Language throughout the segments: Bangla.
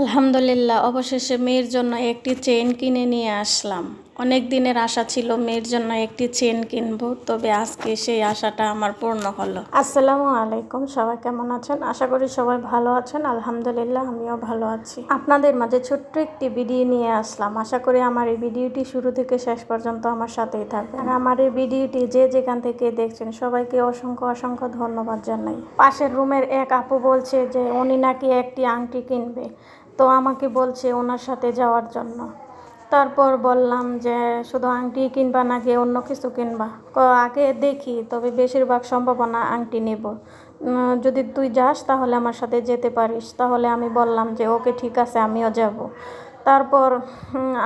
আলহামদুলিল্লাহ, অবশেষে মেয়ের জন্য একটি চেন কিনে নিয়ে আসলাম। অনেক দিনের আশা ছিল মেয়ের জন্য একটি চেন কিনবো, তবে আজকে সেই আশাটা আমার পূর্ণ হলো। আসসালামু আলাইকুম, সবাই কেমন আছেন? আশা করি সবাই ভালো আছেন। আলহামদুলিল্লাহ, আমিও ভালো আছি। আপনাদের মাঝে ছোট্ট একটি ভিডিও নিয়ে আসলাম। আশা করি আমার এই ভিডিওটি শুরু থেকে শেষ পর্যন্ত আমার সাথেই থাকবে আর আমার এই ভিডিওটি যে যেখান থেকে দেখছেন, সবাইকে অসংখ্য অসংখ্য ধন্যবাদ জানাই। পাশের রুমের এক আপু বলছে যে, উনি নাকি একটি আংটি কিনবে। তো আমাকে বলছে ওনার সাথে যাওয়ার জন্য। তারপর বললাম যে, শুধু আংটি কিনবা নাকি অন্য কিছু কিনবা? আগে দেখি, তবে বেশিরভাগ সম্ভাবনা আংটি নেব। যদি তুই যাস তাহলে আমার সাথে যেতে পারিস। তাহলে আমি বললাম যে, ওকে ঠিক আছে, আমিও যাব। তারপর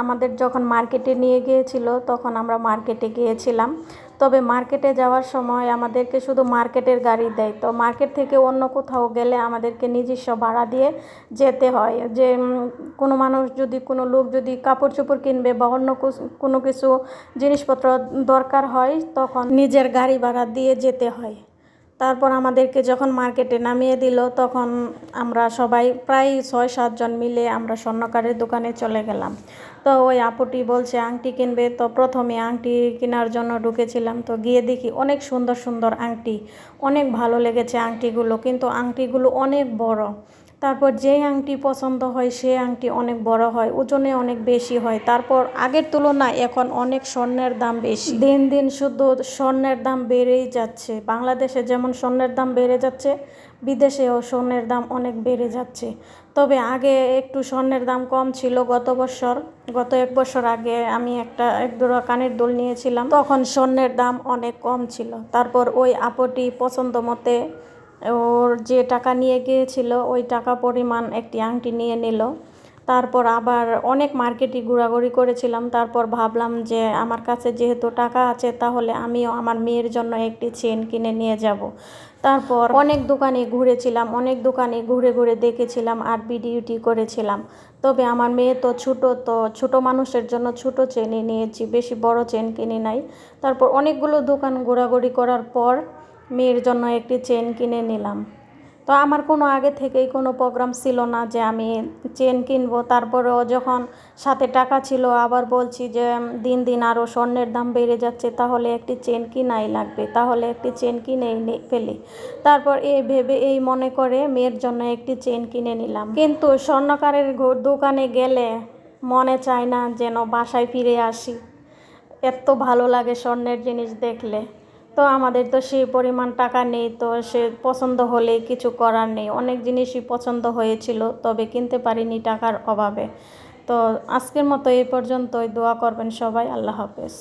আমাদের যখন মার্কেটে নিয়ে গিয়েছিল, তখন আমরা মার্কেটে গিয়েছিলাম। তবে মার্কেটে যাওয়ার সময় আমাদেরকে শুধু মার্কেটের গাড়ি দেয়। তো মার্কেট থেকে অন্য কোথাও গেলে আমাদেরকে নিজস্ব ভাড়া দিয়ে যেতে হয়। যে কোনো মানুষ যদি, কোনো লোক যদি কাপড় চোপড় কিনবে বা অন্য কোনো কিছু জিনিসপত্র দরকার হয়, তখন নিজের গাড়ি ভাড়া দিয়ে যেতে হয়। তারপর আমাদেরকে যখন মার্কেটে নামিয়ে দিল, তখন আমরা সবাই প্রায় ছয় সাতজন মিলে আমরা স্বর্ণকারের দোকানে চলে গেলাম। তো ওই আপুটি বলছে, আংটি কিনবে? তো প্রথমে আংটি কেনার জন্য ঢুকেছিলাম। তো গিয়ে দেখি অনেক সুন্দর সুন্দর আংটি। অনেক ভালো লেগেছে আংটিগুলো, কিন্তু আংটিগুলো অনেক বড়। তারপর যেই আংটি পছন্দ হয়, সেই আংটি অনেক বড় হয়, ওজনে অনেক বেশি হয়। তারপর আগের তুলনায় এখন অনেক স্বর্ণের দাম বেশি। দিন দিন শুধু স্বর্ণের দাম বেড়েই যাচ্ছে। বাংলাদেশে যেমন স্বর্ণের দাম বেড়ে যাচ্ছে, বিদেশেও স্বর্ণের দাম অনেক বেড়ে যাচ্ছে। তবে আগে একটু স্বর্ণের দাম কম ছিল। গত বছর, গত এক বছর আগে আমি একটা এক জোড়া কানের দোল নিয়েছিলাম। তখন স্বর্ণের দাম অনেক কম ছিল। তারপর ওই আপটি পছন্দ মতে ওর যে টাকা নিয়ে গিয়েছিল, ওই টাকা পরিমাণ একটি আংটি নিয়ে নিল। তারপর আবার অনেক মার্কেটই ঘোরাঘুরি করেছিলাম। তারপর ভাবলাম যে আমার কাছে যেহেতু টাকা আছে, তাহলে আমিও আমার মেয়ের জন্য একটি চেন কিনে নিয়ে যাব। তারপর অনেক দোকানে ঘুরেছিলাম, অনেক দোকানে ঘুরে ঘুরে দেখেছিলাম আর ভিডিওটি করেছিলাম। তবে আমার মেয়ে তো ছোট তো ছোট মানুষের জন্য ছোট চেনই নিয়েছি, বেশি বড় চেন কিনে নাই। তারপর অনেকগুলো দোকান ঘোরাঘুরি করার পর মেয়ের জন্য একটি চেন কিনে নিলাম। তো আমার কোনো আগে থেকেই কোনো প্রোগ্রাম ছিল না যে আমি চেন কিনবো। তারপরেও যখন সাথে টাকা ছিল, আবার বলছি যে দিন দিন আরও স্বর্ণের দাম বেড়ে যাচ্ছে, তাহলে একটি চেন কিনাই লাগবে। তাহলে একটি চেন কিনেই ফেলি। তারপর এই ভেবে এই মনে করে মেয়ের জন্য একটি চেন কিনে নিলাম। কিন্তু স্বর্ণকারের দোকানে গেলে মনে চায় না যেন বাসায় ফিরে আসি। এত ভালো লাগে স্বর্ণের জিনিস দেখলে। তো আমাদের তো সেই পরিমাণ টাকা নেই, তো সে পছন্দ হলে কিছু করার নেই। অনেক জিনিসই পছন্দ হয়েছিল, তবে কিনতে পারিনি টাকার অভাবে। তো আজকের মতো এই পর্যন্তই, দোয়া করবেন সবাই, আল্লাহ হাফেজ।